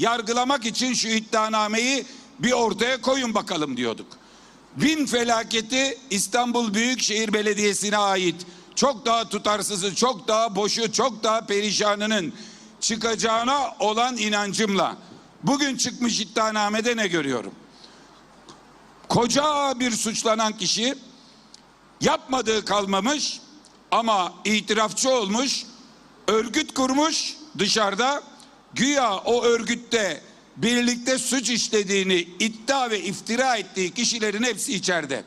yargılamak için şu iddianameyi bir ortaya koyun bakalım diyorduk. Bin felaketi İstanbul Büyükşehir Belediyesi'ne ait çok daha tutarsızı, çok daha boşu, çok daha perişanının çıkacağına olan inancımla bugün çıkmış iddianamede ne görüyorum? Koca bir suçlanan kişi yapmadığı kalmamış ama itirafçı olmuş, örgüt kurmuş dışarıda güya o örgütte birlikte suç işlediğini iddia ve iftira ettiği kişilerin hepsi içeride.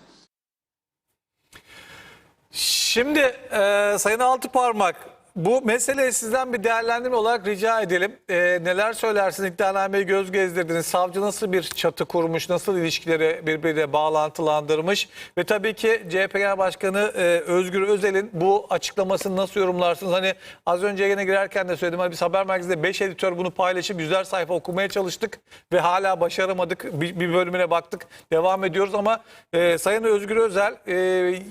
Şimdi e, Sayın Altıparmak bu meseleyi sizden bir değerlendirme olarak rica edelim. E, neler söylersiniz? İddianameyi göz gezdirdiniz. Savcı nasıl bir çatı kurmuş, nasıl ilişkileri birbiriyle bağlantılandırmış? Ve tabii ki CHP Genel Başkanı e, Özgür Özel'in bu açıklamasını nasıl yorumlarsınız? Hani az önce yine girerken de söyledim. Hani biz haber merkezinde 5 editör bunu paylaşıp yüzler sayfa okumaya çalıştık ve hala başaramadık. Bir, bir bölümüne baktık. Devam ediyoruz ama e, Sayın Özgür Özel e,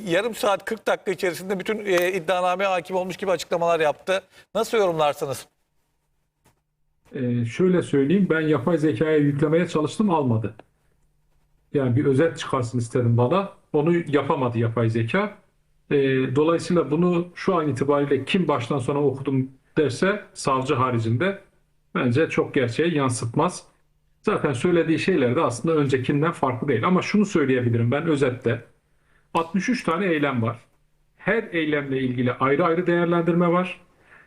yarım saat 40 dakika içerisinde bütün e, iddianameye hakim olmuş gibi açıklamalar yaptı. Nasıl yorumlarsınız? Ee, şöyle söyleyeyim, ben yapay zekaya yüklemeye çalıştım, almadı. Yani bir özet çıkarsın istedim bana. Onu yapamadı yapay zeka. Ee, dolayısıyla bunu şu an itibariyle kim baştan sona okudum derse savcı haricinde bence çok gerçeği yansıtmaz. Zaten söylediği şeyler de aslında öncekinden farklı değil. Ama şunu söyleyebilirim ben özette. 63 tane eylem var. Her eylemle ilgili ayrı ayrı değerlendirme var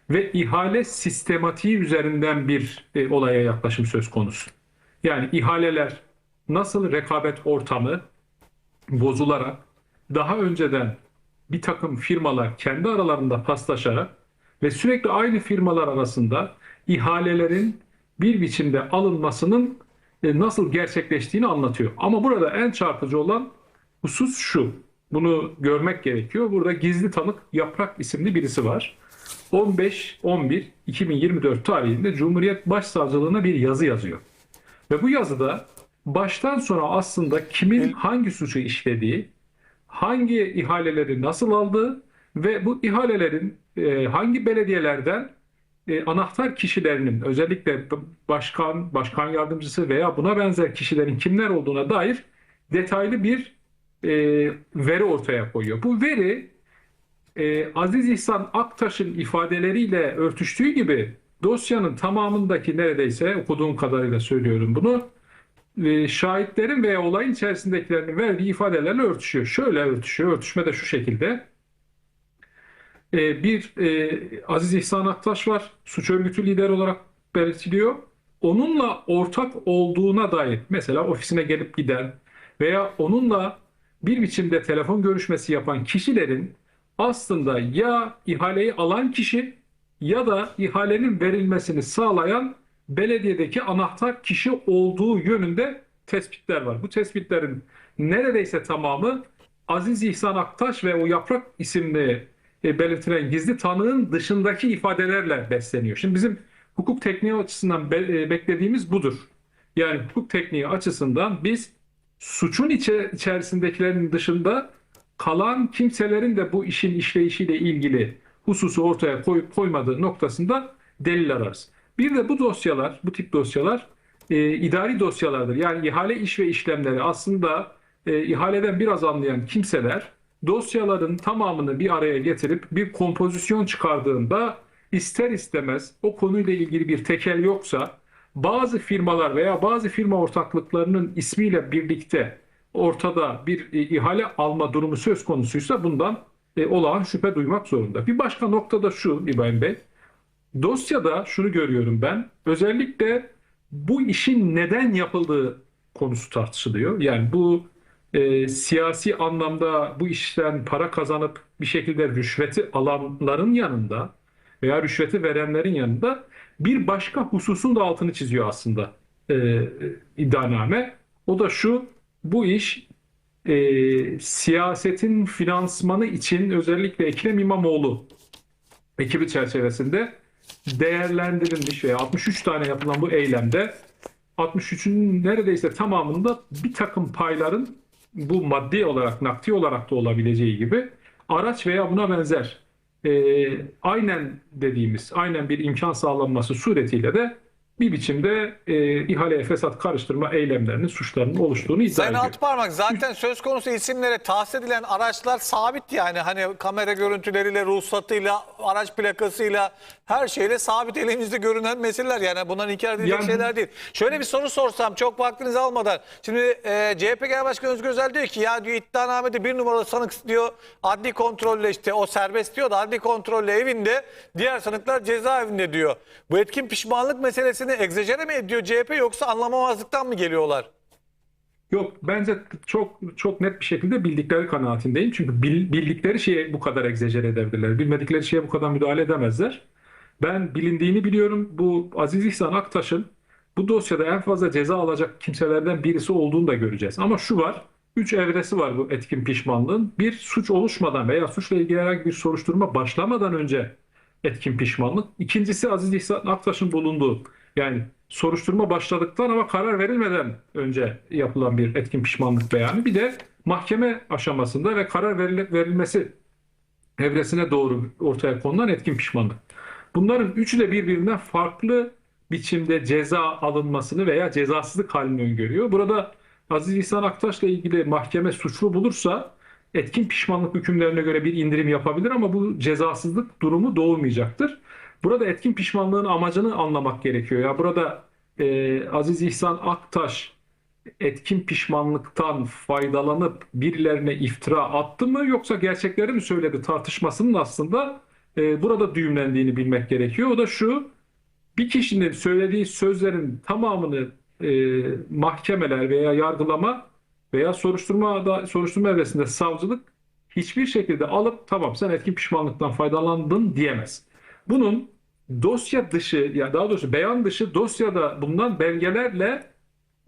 ve ihale sistematiği üzerinden bir e, olaya yaklaşım söz konusu. Yani ihaleler nasıl rekabet ortamı bozularak daha önceden bir takım firmalar kendi aralarında paslaşarak ve sürekli aynı firmalar arasında ihalelerin bir biçimde alınmasının e, nasıl gerçekleştiğini anlatıyor. Ama burada en çarpıcı olan husus şu. Bunu görmek gerekiyor. Burada gizli tanık Yaprak isimli birisi var. 15-11-2024 tarihinde Cumhuriyet Başsavcılığına bir yazı yazıyor. Ve bu yazıda baştan sona aslında kimin hangi suçu işlediği, hangi ihaleleri nasıl aldığı ve bu ihalelerin e, hangi belediyelerden e, anahtar kişilerinin özellikle başkan, başkan yardımcısı veya buna benzer kişilerin kimler olduğuna dair detaylı bir e, veri ortaya koyuyor. Bu veri e, Aziz İhsan Aktaş'ın ifadeleriyle örtüştüğü gibi dosyanın tamamındaki neredeyse okuduğum kadarıyla söylüyorum bunu e, şahitlerin veya olayın içerisindekilerin verdiği ifadelerle örtüşüyor. Şöyle örtüşüyor. Örtüşme de şu şekilde. E, bir e, Aziz İhsan Aktaş var. Suç örgütü lider olarak belirtiliyor. Onunla ortak olduğuna dair mesela ofisine gelip giden veya onunla bir biçimde telefon görüşmesi yapan kişilerin aslında ya ihaleyi alan kişi ya da ihalenin verilmesini sağlayan belediyedeki anahtar kişi olduğu yönünde tespitler var. Bu tespitlerin neredeyse tamamı Aziz İhsan Aktaş ve o Yaprak isimli e, belirtilen gizli tanığın dışındaki ifadelerle besleniyor. Şimdi bizim hukuk tekniği açısından e, beklediğimiz budur. Yani hukuk tekniği açısından biz suçun içe- içerisindekilerin dışında kalan kimselerin de bu işin işleyişiyle ilgili hususu ortaya koyup koymadığı noktasında delil ararız. Bir de bu dosyalar, bu tip dosyalar e, idari dosyalardır. Yani ihale iş ve işlemleri aslında e, ihaleden biraz anlayan kimseler dosyaların tamamını bir araya getirip bir kompozisyon çıkardığında ister istemez o konuyla ilgili bir tekel yoksa bazı firmalar veya bazı firma ortaklıklarının ismiyle birlikte ortada bir e, ihale alma durumu söz konusuysa bundan e, olağan şüphe duymak zorunda. Bir başka nokta da şu İbrahim Bey. Dosyada şunu görüyorum ben. Özellikle bu işin neden yapıldığı konusu tartışılıyor. Yani bu e, siyasi anlamda bu işten para kazanıp bir şekilde rüşveti alanların yanında veya rüşveti verenlerin yanında bir başka hususun da altını çiziyor aslında e, iddianame. O da şu, bu iş e, siyasetin finansmanı için özellikle Ekrem İmamoğlu ekibi çerçevesinde değerlendirilmiş veya 63 tane yapılan bu eylemde 63'ün neredeyse tamamında bir takım payların bu maddi olarak, nakdi olarak da olabileceği gibi araç veya buna benzer e, aynen dediğimiz, aynen bir imkan sağlanması suretiyle de bir biçimde e, ihaleye fesat karıştırma eylemlerinin, suçlarının oluştuğunu iddia Sayın ediyor. Altıparmak zaten söz konusu isimlere tahsis edilen araçlar sabit yani. Hani kamera görüntüleriyle, ruhsatıyla, araç plakasıyla her şeyle sabit elimizde görünen meseleler. Yani bundan inkar edilecek Yani- şeyler değil. Şöyle bir soru sorsam çok vaktinizi almadan. Şimdi e, CHP Genel Başkanı Özgür Özel diyor ki ya diyor iddianamede bir numaralı sanık diyor adli kontrolle işte o serbest diyor da adli kontrolle evinde diğer sanıklar cezaevinde diyor. Bu etkin pişmanlık meselesini egzajere mi ediyor CHP yoksa anlamamazlıktan mı geliyorlar? Yok bence çok çok net bir şekilde bildikleri kanaatindeyim. Çünkü bil- bildikleri şeye bu kadar egzajere edebilirler. Bilmedikleri şeye bu kadar müdahale edemezler. Ben bilindiğini biliyorum. Bu Aziz İhsan Aktaş'ın bu dosyada en fazla ceza alacak kimselerden birisi olduğunu da göreceğiz. Ama şu var. Üç evresi var bu etkin pişmanlığın. Bir suç oluşmadan veya suçla ilgili herhangi bir soruşturma başlamadan önce etkin pişmanlık. İkincisi Aziz İhsan Aktaş'ın bulunduğu yani soruşturma başladıktan ama karar verilmeden önce yapılan bir etkin pişmanlık beyanı. Bir de mahkeme aşamasında ve karar verilmesi evresine doğru ortaya konulan etkin pişmanlık. Bunların üçü de birbirinden farklı biçimde ceza alınmasını veya cezasızlık halini öngörüyor. Burada Aziz İhsan Aktaş'la ilgili mahkeme suçlu bulursa etkin pişmanlık hükümlerine göre bir indirim yapabilir ama bu cezasızlık durumu doğurmayacaktır. Burada etkin pişmanlığın amacını anlamak gerekiyor. Ya burada e, Aziz İhsan Aktaş etkin pişmanlıktan faydalanıp birilerine iftira attı mı yoksa gerçekleri mi söyledi tartışmasının aslında e, burada düğümlendiğini bilmek gerekiyor. O da şu bir kişinin söylediği sözlerin tamamını e, mahkemeler veya yargılama veya soruşturma da soruşturma evresinde savcılık hiçbir şekilde alıp tamam sen etkin pişmanlıktan faydalandın diyemez. Bunun dosya dışı ya daha doğrusu beyan dışı dosyada bulunan belgelerle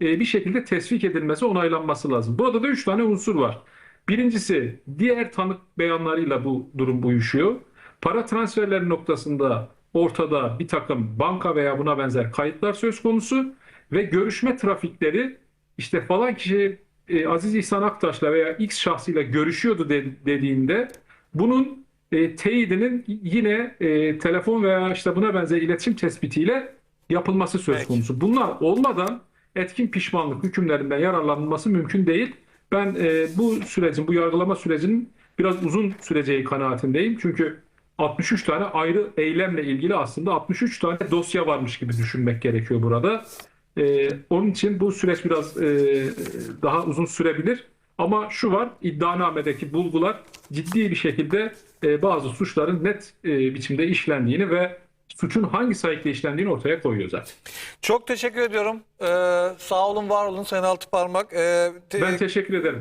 e, bir şekilde tesvik edilmesi, onaylanması lazım. Burada da üç tane unsur var. Birincisi diğer tanık beyanlarıyla bu durum uyuşuyor. Para transferleri noktasında ortada bir takım banka veya buna benzer kayıtlar söz konusu ve görüşme trafikleri işte falan kişi e, Aziz İhsan Aktaş'la veya X şahsıyla görüşüyordu de- dediğinde bunun e, teyidinin yine e, telefon veya işte buna benzer iletişim tespitiyle yapılması söz konusu. Bunlar olmadan etkin pişmanlık hükümlerinden yararlanılması mümkün değil. Ben e, bu sürecin, bu yargılama sürecinin biraz uzun süreceği kanaatindeyim. Çünkü 63 tane ayrı eylemle ilgili aslında 63 tane dosya varmış gibi düşünmek gerekiyor burada. E, onun için bu süreç biraz e, daha uzun sürebilir. Ama şu var, iddianamedeki bulgular ciddi bir şekilde e, bazı suçların net e, biçimde işlendiğini ve suçun hangi sayıkla işlendiğini ortaya koyuyor zaten. Çok teşekkür ediyorum. Ee, sağ olun, var olun Sayın Altıparmak. Ee, te- Ben teşekkür ederim.